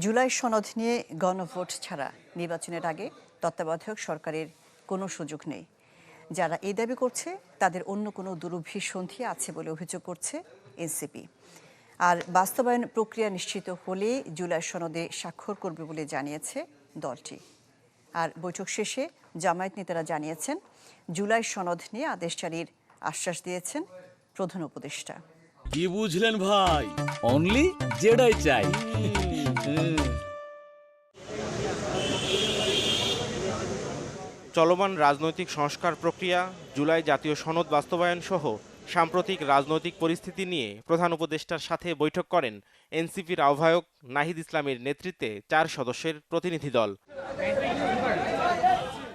জুলাই সনদ নিয়ে গণভোট ছাড়া নির্বাচনের আগে তত্ত্বাবধায়ক সরকারের কোনো সুযোগ নেই। যারা এই দাবি করছে, তাদের অন্য কোনো দুরভিসন্ধি আছে বলে অভিযোগ করছে এনসিপি। আর বাস্তবায়ন প্রক্রিয়া নিশ্চিত হলে জুলাই সনদে স্বাক্ষর করবে বলে জানিয়েছে দলটি। আর বৈঠক শেষে জামায়াত নেতারা জানিয়েছেন, জুলাই সনদ নিয়ে আদেশ জারির আশ্বাস দিয়েছেন প্রধান উপদেষ্টা। কি বুঝলেন ভাই? অনলি যেটাই চাই। চলমান রাজনৈতিক সংস্কার প্রক্রিয়া, জুলাই জাতীয় সনদ বাস্তবায়ন সহ সাম্প্রতিক রাজনৈতিক পরিস্থিতি নিয়ে প্রধান উপদেষ্টার সাথে বৈঠক করেন এনসিপির আহ্বায়ক নাহিদ ইসলামের নেতৃত্বে চার সদস্যের প্রতিনিধি দল।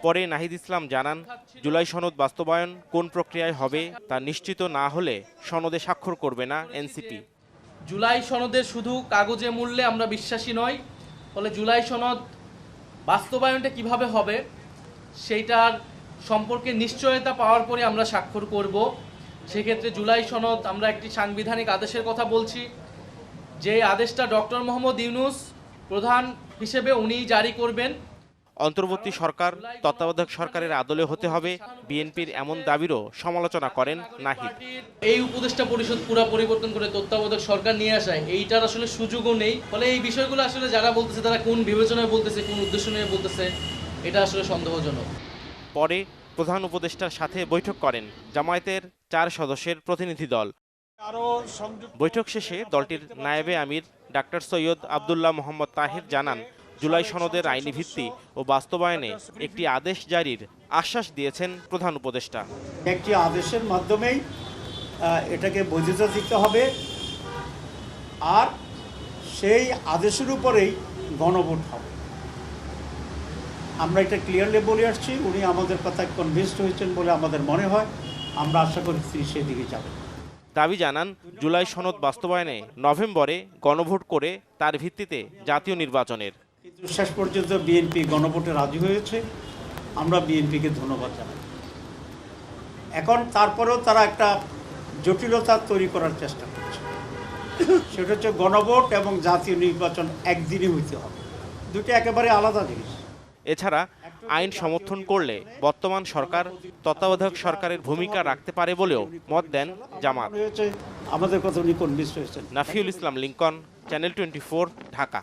পরে নাহিদ ইসলাম জানান, জুলাই সনদ বাস্তবায়ন কোন প্রক্রিয়ায় হবে তা নিশ্চিত না হলে সনদে স্বাক্ষর করবে না এনসিপি। জুলাই সনদের শুধু কাগজে মূল্যে আমরা বিশ্বাসী নই, ফলে জুলাই সনদ বাস্তবায়নটা কীভাবে হবে সেইটার সম্পর্কে নিশ্চয়তা পাওয়ার পরে আমরা স্বাক্ষর করব। সেক্ষেত্রে জুলাই সনদ আমরা একটি সাংবিধানিক আদেশের কথা বলছি, যে আদেশটা ডক্টর মোহাম্মদ ইউনুস প্রধান হিসেবে উনিই জারি করবেন। অন্তর্বর্তী সরকার তত্ত্বাবধায়ক সরকারের আদলে হতে হবে বিএনপির এমন দাবিরও সমালোচনা করেন নাহিদ। এই উপদেষ্টা পরিষদ পুরো পরিবর্তন করে তত্ত্বাবধায়ক সরকার নিয়ে আসায় এইটার আসলে সুযোগও নেই। ফলে এই বিষয়গুলো আসলে যারা বলতেছে তারা কোন বিবেচনায় বলতেছে কোন উদ্দেশ্য নিয়ে বলতেছে এটা আসলে সন্দেহজনক। পরে প্রধান উপদেষ্টার সাথে বৈঠক করেন জামায়াতের চার সদস্যের প্রতিনিধি দল। বৈঠক শেষে দলটির নায়েবে আমির ডাক্তার সৈয়দ আবদুল্লাহ মোহাম্মদ তাহির জানান জুলাই সনদের আইনি ভিত্তি ও বাস্তবায়নে একটি আদেশ জারির আশ্বাস দিয়েছেন প্রধান উপদেষ্টা। একটি আদেশের মাধ্যমেই এটাকে বৈধতা দিতে হবে। আর সেই আদেশের উপরেই গণভোট হবে। আমরা এটা ক্লিয়ারলি বলে আসছি উনি আমাদের কথায় কনভিন্সড হয়েছেন বলে আমাদের মনে হয়। আমরা আশা করি তিনি সেদিকে যাবেন। দাবি জানান জুলাই সনদ বাস্তবায়নে নভেম্বরে গণভোট করে তার ভিত্তিতে জাতীয় নির্বাচনের। শেষ পর্যন্ত বিএনপি গণভোটে রাজি হয়েছে। আমরা বিএনপিকে ধন্যবাদ জানাই। এখন তারপরেও তারা একটা জটিলতা তৈরি করার চেষ্টা করছে। সেটা হচ্ছে গণভোট এবং জাতীয় নির্বাচন একদিনই হইতে হবে। দুটি একেবারে আলাদা জিনিস। এছাড়া আইন সমর্থন করলে বর্তমান সরকার তত্ত্বাবধায়ক সরকারের ভূমিকা রাখতে পারে বলেও মত দেন জামাত। আমাদের কথা উনি কনভিন্স হয়েছেন? Nafiul Islam Lincoln channel twenty Dhaka.